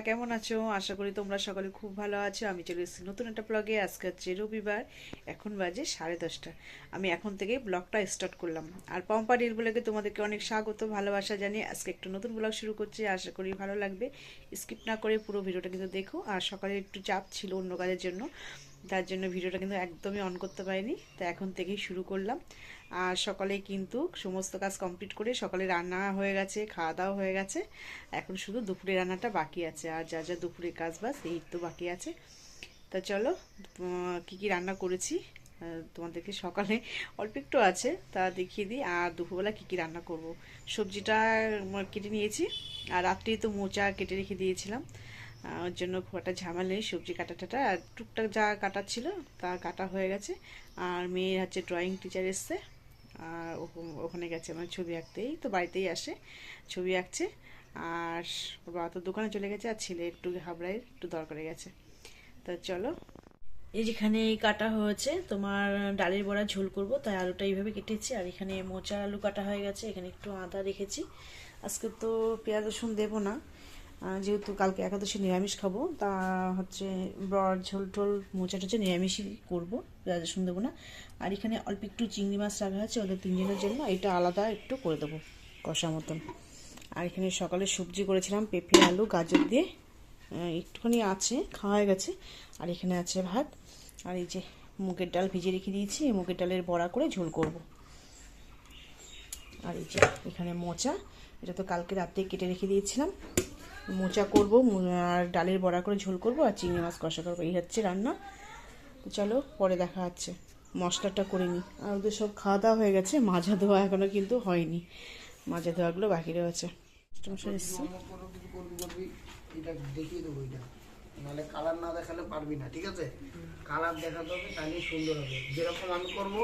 তোমরা কেমন আছো? আশা করি তোমরা সকলে খুব ভালো আছো। আমি চলে এসেছি নতুন একটা ব্লগে আজকে হচ্ছে রবিবার, এখন বাজে সাড়ে দশটা। আমি এখন থেকে ব্লগটা স্টার্ট করলাম। আর পম্পা রিল ব্লগে তোমাদেরকে অনেক স্বাগত, ভালোবাসা জানিয়ে আজকে একটু নতুন ব্লগ শুরু করছি। আশা করি ভালো লাগবে। স্কিপ না করে পুরো ভিডিওটা কিন্তু দেখো। আর সকালে একটু চাপ ছিল অন্য কাজের জন্য। তার জন্য ভিডিওটা কিন্তু একদমই অন করতে পারিনি, তো এখন থেকেই শুরু করলাম। আর সকালে কিন্তু সমস্ত কাজ কমপ্লিট করে সকালে রান্না হয়ে গেছে, খাওয়া দাওয়া হয়ে গেছে। এখন শুধু দুপুরে রান্নাটা বাকি আছে, আর যা যা দুপুরে কাজ বাস এই তো বাকি আছে। তা চলো কি কি রান্না করেছি? তোমাদেরকে সকালে অল্প একটু আছে, তা দেখিয়ে দিই। আর দুপুরবেলা কি কি রান্না করব? সবজিটা কেটে নিয়েছি, আর রাত্রেই তো মোচা কেটে রেখে দিয়েছিলাম। ওর জন্য খুব একটা ঝামেলা নেই, সবজি কাটা টাটা আর টুকটাক যা কাটার ছিল তা কাটা হয়ে গেছে। আর মেয়ের হচ্ছে ড্রয়িং টিচার এসছে। আর ওখানে গেছে মানে ছবি আঁকতেই তো বাড়িতেই আসে, ছবি আঁকছে। আর ওর বাবা তো দোকানে চলে গেছে আর ছেলে একটু হাবড়ায় একটু দরকারে গেছে। তো চলো। এই যেখানে কাটা হয়েছে, তোমার ডালের বড়া ঝোল করব, তাই আলুটা এইভাবে কেটেছি। আর এখানে মোচা আলু কাটা হয়ে গেছে, এখানে একটু আদা রেখেছি। আজকে তো পেঁয়াজ রসুন দেবো না। যেহেতু কালকে একাদশী নিরামিষ খাব, তা হচ্ছে বড় ঝোল টোল মোচা টোচা নিরামিষই করব পেঁয়াজ রসুন দেবো না। আর এখানে অল্প একটু চিংড়ি মাছ রাখা আছে, ওদের তিনজনের জন্য এটা আলাদা একটু করে দেবো কষা মতন। আর এখানে সকালে সবজি করেছিলাম, পেঁপে, আলু, গাজর দিয়ে একটুখানি আছে, খাওয়া গেছে। আর এখানে আছে ভাত, আর এই যে মুগের ডাল ভিজে রেখে দিয়েছি মুগের ডালের বড়া করে ঝোল করব। আর এই যে এখানে মোচা, এটা তো কালকে রাতে কেটে রেখে দিয়েছিলাম। মোচা করব আর ডালের বড়া করে ঝোল করব আর চিংড়ি মাছ কষা করব। এই হচ্ছে রান্না। তো চলো পরে দেখা হচ্ছে। মশলাটা করে নিই। আর ওদের সব খাওয়া দাওয়া হয়ে গেছে। মাজা ধোয়া এখনও কিন্তু হয়নি। মাজা ধোয়াগুলো বাকি রয়েছে। এসছে। এটা দেখিয়ে দেবো এটা। নাহলে কালার না দেখালে পারবি না ঠিক আছে? কালার দেখাতে হবে তাহলে সুন্দর হবে। যেরকম আমি করব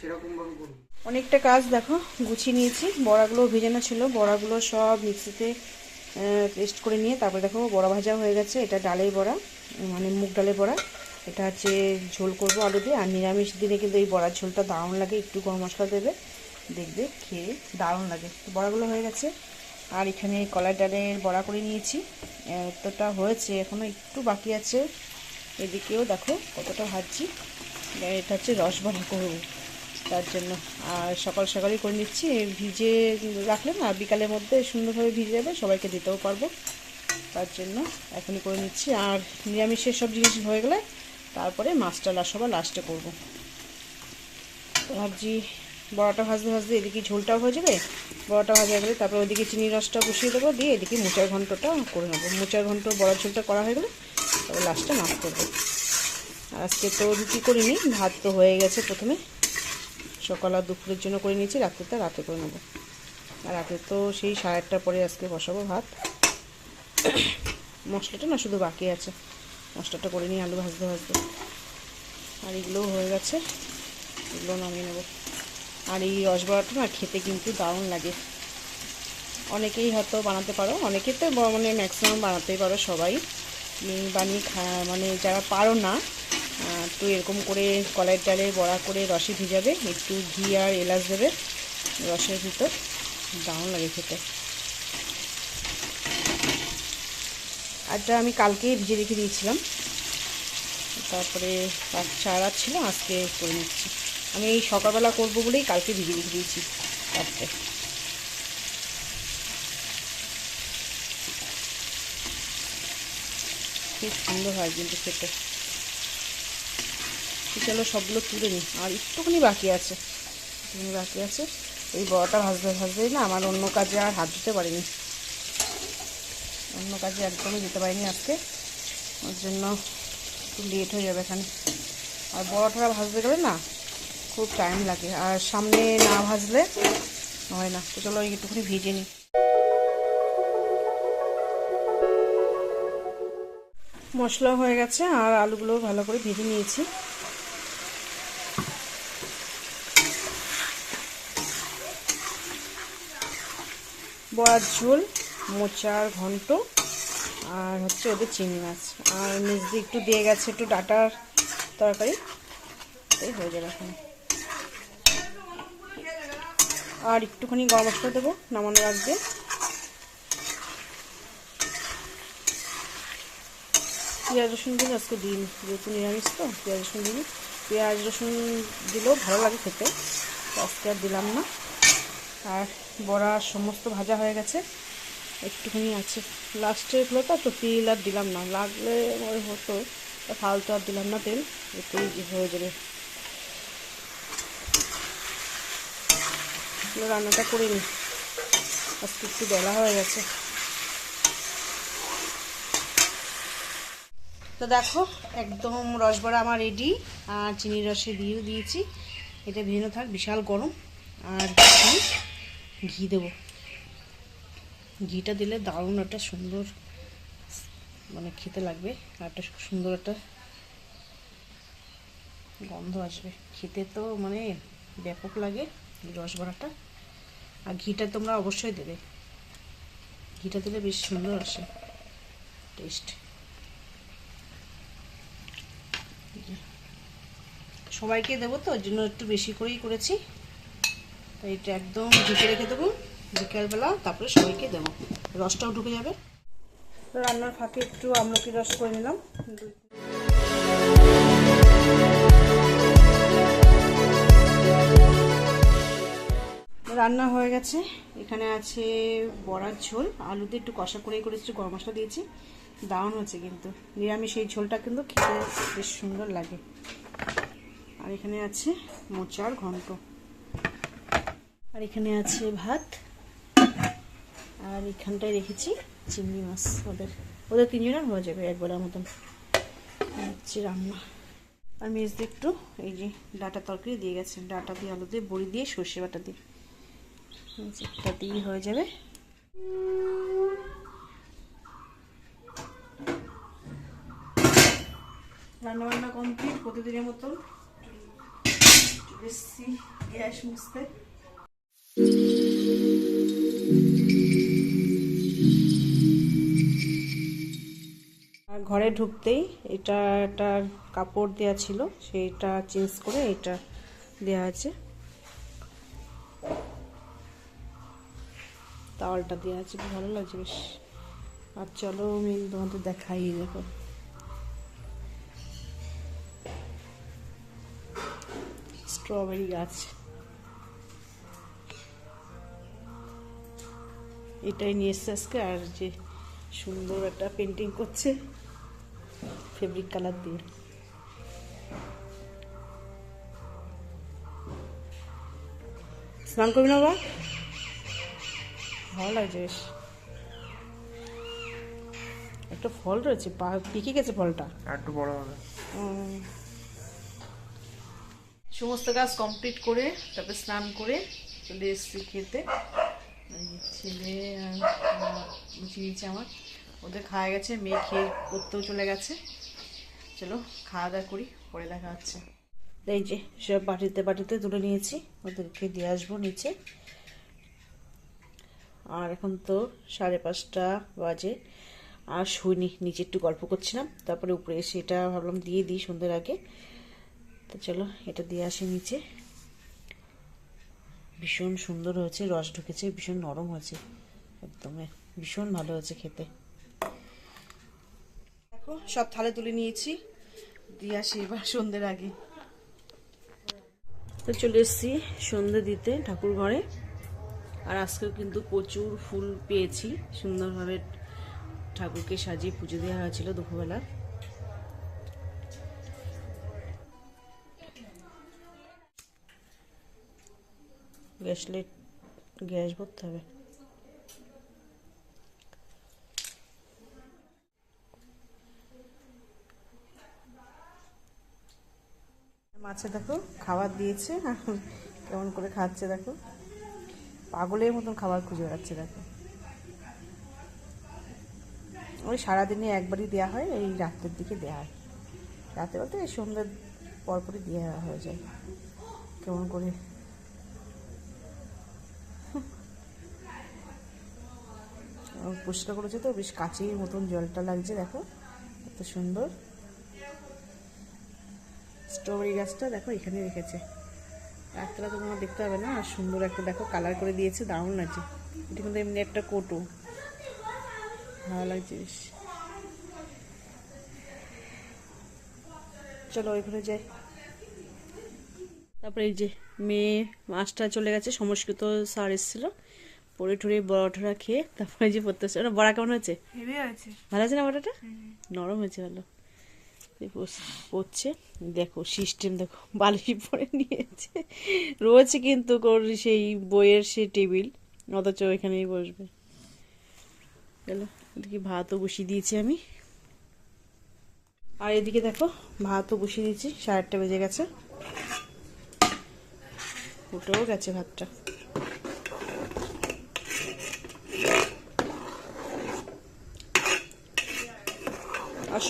সেরকম ভাবে করব। অনেকটা কাজ দেখো গুছিয়ে নিয়েছি। বড়াগুলো ভেজানো ছিল। বড়াগুলো সব মিক্সিতে পেস্ট করে নিয়ে তারপরে দেখো বড়া ভাজা হয়ে গেছে, এটা ডালের বড়া মানে মুগ ডালের বড়া। এটা হচ্ছে ঝোল করব আলু দিয়ে, আর নিরামিষ দিনে কিন্তু এই বড়ার ঝোলটা দারুণ লাগে, একটু গরম মশলা দেবে, দেখবে খেয়ে দারুণ লাগে। তো বড়াগুলো হয়ে গেছে, আর এখানে কলাই ডালের বড়া করে নিয়েছি, এতটা হয়েছে এখনও একটু বাকি আছে। এদিকেও দেখো কতটা ভাজছি, এটা হচ্ছে রস বড়া করব তার জন্য। আর সকাল সকালই করে নিচ্ছি। ভিজে রাখলে না বিকালের মধ্যে সুন্দরভাবে ভিজে যাবে, সবাইকে দিতেও পারব। তার জন্য এখনই করে নিচ্ছি। আর নিরামিষের সব জিনিস হয়ে গেলে তারপরে মাছটা সবার লাস্টে করব। ভাবছি বড়াটা ভাজতে ভাজতে এদিকে ঝোলটাও হয়ে যাবে, বড়াটা ভাজা গেলে তারপরে ওদিকে চিনি রসটা বসিয়ে দেবো, দিয়ে এদিকে মোচার ঘন্টটা করে নেব। মোচার ঘন্ট, বড়ার ঝোলটা করা হয়ে গেলে তারপর লাস্টে মাছ করব। আজকে তো রুটি করিনি, ভাত তো হয়ে গেছে প্রথমে। সকাল আর দুপুরের জন্য করে নিয়েছি রাত্রেটা রাতে করে নেব। আর রাতে তো সেই সাড়ে আটটার পরে আজকে বসাবো ভাত। মশলাটা না শুধু বাকি আছে। মশলাটা করে নিই আলু ভাজতে ভাজতে। আর এগুলোও হয়ে গেছে। এগুলো নামিয়ে নেব। আর এই রসবড়াটা না খেতে কিন্তু দারুণ লাগে। অনেকেই হয়তো বানাতে পারো, অনেকে তো মানে ম্যাক্সিমাম বানাতেই পারো সবাই। বানিয়ে খা মানে যারা পারো না তো এরকম করে কলাইয়ের ডালে বড়া করে রসে ভিজাবে, একটু ঘি আর এলাচ দেবে, রসের ভিতর। দারুণ লাগে খেতে। আরটা আমি কালকেই ভিজে রেখে দিয়েছিলাম। তারপরে আর ছিল, আজকে করে নিচ্ছি। আমি এই সকালবেলা করব বলেই কালকে ভিজে রেখে দিয়েছি রাত্রে খুব সুন্দর হয় কিন্তু খেতে। চলো সবগুলো তুলে নিই। আর একটুখানি বাকি আছে। একটুখানি বাকি আছে। এই বড়াটা ভাজতে ভাজতেই না আমার অন্য কাজে আর হাত দিতে পারিনি। অন্য কাজে একদমই যেতে পারিনি আজকে। ওর জন্য একটু লেট হয়ে যাবে এখানে। আর বড়াটা ভাজতে গেলে না খুব টাইম লাগে। আর সামনে না ভাজলে হয় না। তো চলো একটুখানি ভিজে নিই। মশলা হয়ে গেছে আর আলুগুলো ভালো করে ভেজে নিয়েছি। বড়ার ঝোল মোচার ঘন্ট, আর হচ্ছে ওদের চিংড়ি মাছ। আর দিয়ে একটু দিয়ে গেছে, একটু ডাটার তরকারি। এই হয়ে যাবে এখন। আর একটুখানি গরম মশলা দেবো নামানোর আগে পেঁয়াজ রসুন দিন আজকে দিন, যেহেতু নিরামিষ তো, পেঁয়াজ রসুন দিন পেঁয়াজ রসুন দিলেও ভালো লাগে খেতে আজকে আর দিলাম না। আর বড়া সমস্ত ভাজা হয়ে গেছে। একটুখানি আছে। লাস্টে এগুলো তো তো তেল আর দিলাম না। লাগলে ওই হতো ফালতু আর দিলাম না তেল, এতেই হয়ে যাবে। রান্নাটা করে নিই আজকে একটু বেলা হয়ে গেছে। তো দেখো, একদম রসবড়া আমার রেডি আর চিনির রসে দিয়েও দিয়েছি। এটা ভিন্ন থাক, বিশাল গরম। আর ঘি দেবো। ঘিটা দিলে দারুণ একটা সুন্দর মানে খেতে লাগবে আর একটা সুন্দর একটা গন্ধ আসবে। খেতে তো মানে ব্যাপক লাগে এই রসবড়াটা আর ঘিটা তোমরা অবশ্যই দেবে। ঘিটা দিলে বেশ সুন্দর আসে টেস্ট সবাইকে দেবো তো ওই জন্য একটু বেশি করেই করেছি। এটা একদম ঢুকে রেখে দেবো বিকেলবেলা, তারপরে সবাইকে দেবো। রসটাও ঢুকে যাবে। রান্নার ফাঁকে একটু আমলকি রস করে নিলাম। রান্না হয়ে গেছে। এখানে আছে বড়ার ঝোল। আলুতে একটু কষা করেই করেছি গরম মশলা দিয়েছি। দারুণ হচ্ছে কিন্তু। নিরামিষ এই ঝোলটা কিন্তু খেতে বেশ সুন্দর লাগে। আর এখানে আছে মোচার ঘন্ট। আর এখানে আছে ভাত। আর এখানটায় রেখেছি চিংড়ি মাছ। ওদের ওদের তিনজনের হয়ে যাবে একবারের মতন। হচ্ছে রান্না। আর মেজদি একটু এই যে ডাটা তরকারি দিয়ে গেছে। ডাটা দিয়ে আলু দিয়ে, বড়ি দিয়ে, সর্ষে বাটা দিয়ে। এটা দিয়ে হয়ে যাবে। রান্না বান্না কমপ্লিট। প্রতিদিনের মতন এসছি গ্যাস মুছতে। আর ঘরে ঢুকতেই এটা একটা কাপড় দেওয়া ছিল, সেইটা চেঞ্জ করে এটা দেওয়া আছে। তাওয়ালটা দেওয়া আছে, ভালো লাগছে বেশ। আর চলো আমি তোমাদের দেখাই দেখো। স্ট্রবেরি গাছ। এটাই নিয়ে এসছে আজকে। আর যে সুন্দর একটা পেন্টিং করছে ফেব্রিক কালার দিয়ে। স্নান করবি না বাবা? ভালো লাগছে বেশ। একটা ফল রয়েছে পা- পেকে গেছে ফলটা? একটু বড় হবে। সমস্ত কাজ কমপ্লিট করে তারপরে স্নান করে চলে এসেছি খেতে। ছেলে আর চিনিছে আমার। ওদের খাওয়া গেছে, মেয়ে খেয়ে করতেও চলে গেছে। চলো খাওয়া দাওয়া করি, পরে দেখা হচ্ছে। এই যে, সব বাটিতে বাটিতে তুলে নিয়েছি, ওদেরকে দিয়ে আসব নিচে। আর এখন তো সাড়ে পাঁচটা বাজে, আর শুইনি নিচে একটু গল্প করছিলাম। তারপরে উপরে এসে এটা ভাবলাম দিয়ে দিই সন্ধ্যের আগে। তো চলো, এটা দিয়ে আসি নিচে। ভীষণ সুন্দর হয়েছে, রস ঢুকেছে, ভীষণ নরম হয়েছে। একদম ভীষণ ভালো হয়েছে খেতে। দেখো, সব থালে তুলে নিয়েছি। দিয়ে আসি এবার সন্ধ্যের আগে। তো চলে এসেছি সন্ধে দিতে ঠাকুর ঘরে। আর আজকেও কিন্তু প্রচুর ফুল পেয়েছি। সুন্দরভাবে ঠাকুরকে সাজিয়ে পুজো দেওয়া হয়েছিল দুপুরবেলা। গ্যাস লাইট গ্যাস ভরতে হবে। মাছে দেখো খাবার দিয়েছে কেমন করে খাচ্ছে দেখো। পাগলের মতন খাবার খুঁজে বেড়াচ্ছে দেখো। ওই সারাদিনে একবারই দেওয়া হয়, এই রাত্রের দিকে দেওয়া হয়। রাতে বলতে সন্ধ্যের পরপরই দেওয়া হয়ে যায়। কেমন করে পরিষ্কার করেছে তো, বেশ কাচের মতন জলটা লাগছে, দেখো এত সুন্দর। স্ট্রবেরি গাছটা দেখো, এখানে রেখেছে। রাত্রে তোমার দেখতে হবে না, আর সুন্দর একটা, দেখো, কালার করে দিয়েছে, দারুণ লাগছে। এটা কিন্তু এমনি একটা কোটো। ভালো লাগছে বেশ। চলো ওই ঘরে যাই। তারপরে এই যে মেয়ে, মাছটা চলে গেছে সংস্কৃত স্যার এসেছিল। পড়ে টড়ে বড়াটা খেয়ে তারপরে যে পড়তে হচ্ছে বড়া কেমন হয়েছে? ভালো আছে না বড়াটা? নরম হয়েছে ভালো। পড়ছে দেখো সিস্টেম দেখো বালিশ পরে নিয়েছে। রয়েছে কিন্তু সেই বইয়ের সেই টেবিল অথচ এখানেই বসবে। গেলো এদিকে ভাতও বসিয়ে দিয়েছি আমি। আর এদিকে দেখো ভাতও বসিয়ে দিয়েছি সাড়ে আটটা বেজে গেছে। উঠেও গেছে ভাতটা।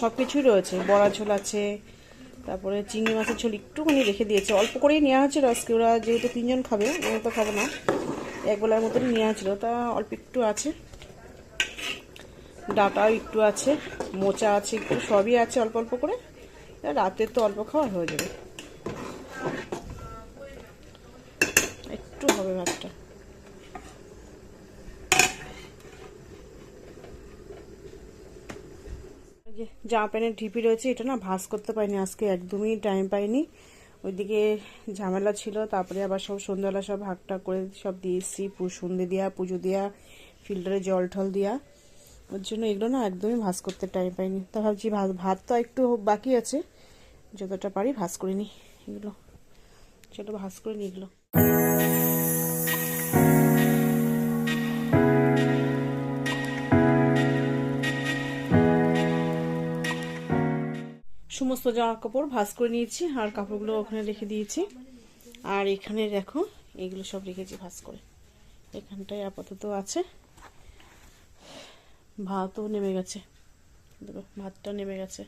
সব কিছুই রয়েছে। বড়া ঝোল আছে, তারপরে চিংড়ি মাছের ঝোল একটুখানি রেখে দিয়েছে। অল্প করেই নেওয়া হয়েছিল, আজকে ওরা যেহেতু তিনজন খাবে, ওরা তো খাবে না। এক বেলার মতনই নেওয়া হয়েছিল, তা অল্প একটু আছে। ডাটাও একটু আছে, মোচা আছে একটু, সবই আছে অল্প অল্প করে। রাতে তো অল্প খাওয়া হয়ে যাবে। একটু হবে ভাতটা। যে জামা প্যান্টের ঢিপি রয়েছে, এটা না ভাঁজ করতে পারিনি, আজকে একদমই টাইম পাইনি। ওইদিকে ঝামেলা ছিল, তারপরে আবার সব সন্ধ্যাবেলা সব হাঁকটা করে সব দিয়ে এসেছি সন্ধে দেওয়া পুজো দেওয়া ফিল্টারে জল টল দেওয়া ওর জন্য এগুলো না একদমই ভাঁজ করতে টাইম পাইনি। তা ভাবছি ভাত তো একটু বাকি আছে, যতটা পারি ভাঁজ করে নিই এগুলো। চলো ভাঁজ করে এগুলো। সমস্ত জামা কাপড় ভাঁজ করে নিয়েছি আর কাপড়গুলো ওখানে রেখে দিয়েছি। আর এখানে দেখো, এগুলো সব রেখেছি ভাঁজ করে। এখানটায় আপাতত আছে। ভাতও নেমে গেছে। দেখো, ভাতটা নেমে গেছে।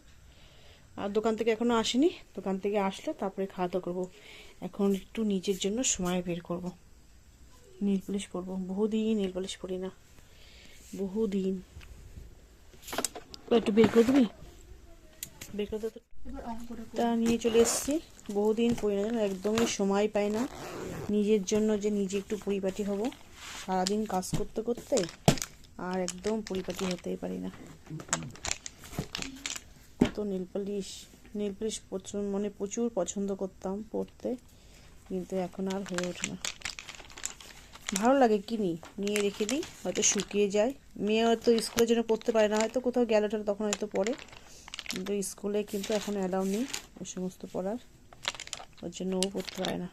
আর দোকান থেকে এখনও আসেনি। দোকান থেকে আসলে তারপরে খাওয়া দাওয়া করব। এখন একটু নিজের জন্য সময় বের করব। নীল পলিশ পরবো। বহুদিন নীল পলিশ পরি না। বহুদিন। একটু বের করে দিবি? তো। তা নিয়ে চলে এসেছি। বহুদিন পরি না একদমই সময় পাই না। নিজের জন্য যে নিজে একটু পরিপাটি হব। সারাদিন কাজ করতে করতে আর একদম পরিপাটি হতেই পারি না। কত নীল পালিশ নীল পালিশ প্রচুর মানে প্রচুর পছন্দ করতাম পড়তে, কিন্তু এখন আর হয়ে ওঠে না। ভালো লাগে কিনি নিয়ে রেখে দিই, হয়তো শুকিয়ে যায়। মেয়ে হয়তো স্কুলের জন্য পড়তে পারে না, হয়তো কোথাও গেলে টেলে তখন হয়তো পড়ে। কিন্তু স্কুলে কিন্তু এখন অ্যালাউ নেই ওই সমস্ত পড়ার। ওর জন্য ও পড়তে পারে না।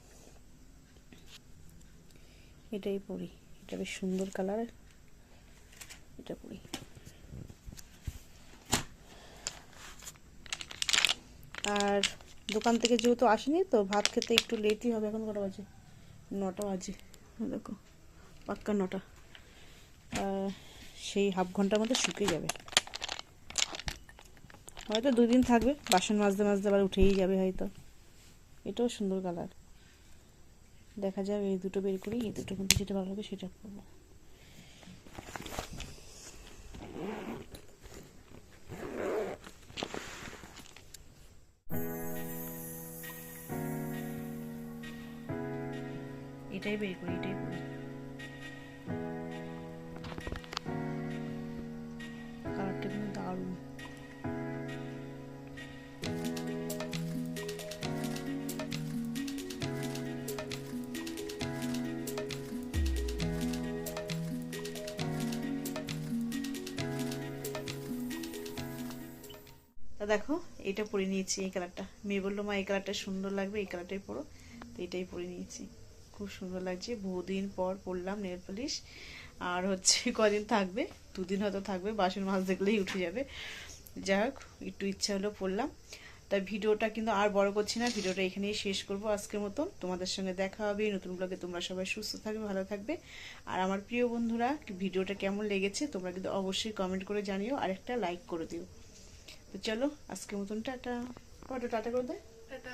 এটাই পড়ি। এটা বেশ সুন্দর কালার এটা পড়ি। আর দোকান থেকে যেহেতু আসেনি তো ভাত খেতে একটু লেটই হবে। এখন কটা বাজে? নটা বাজে। দেখো, পাক্কা নটা। সেই হাফ ঘণ্টার মধ্যে শুকিয়ে যাবে। হয়তো দুদিন থাকবে, বাসন মাজতে মাজতে আবার উঠেই যাবে হয়তো। এটাও সুন্দর কালার দেখা যাবে এই দুটো বের করি, এই দুটোর মধ্যে যেটা ভালো লাগে সেটা করব। এটাই বের করি, এটাই করি। কালারটা কিন্তু দারুণ। দেখো এটা পরে নিয়েছি এই কালারটা। মেয়ে বলল, মা, এই কালারটা সুন্দর লাগবে, এই কালারটাই পরো। তো এটাই পরে নিয়েছি। খুব সুন্দর লাগছে। বহুদিন পর পরলাম নেল পলিশ। আর হচ্ছে কদিন থাকবে? দুদিন হয়তো থাকবে, বাসন মাছ দেখলেই উঠে যাবে। যাই হোক, একটু ইচ্ছা হলো পড়লাম তাই ভিডিওটা কিন্তু আর বড় করছি না, ভিডিওটা এখানেই শেষ করব আজকের মতন। তোমাদের সঙ্গে দেখা হবে নতুন ব্লগে তোমরা সবাই সুস্থ থাকবে, ভালো থাকবে। আর আমার প্রিয় বন্ধুরা, ভিডিওটা কেমন লেগেছে তোমরা কিন্তু অবশ্যই কমেন্ট করে জানিও, আর একটা লাইক করে দিও। তো চলো আজকের মতন টাটা। টাটা করে দেয় টাটা।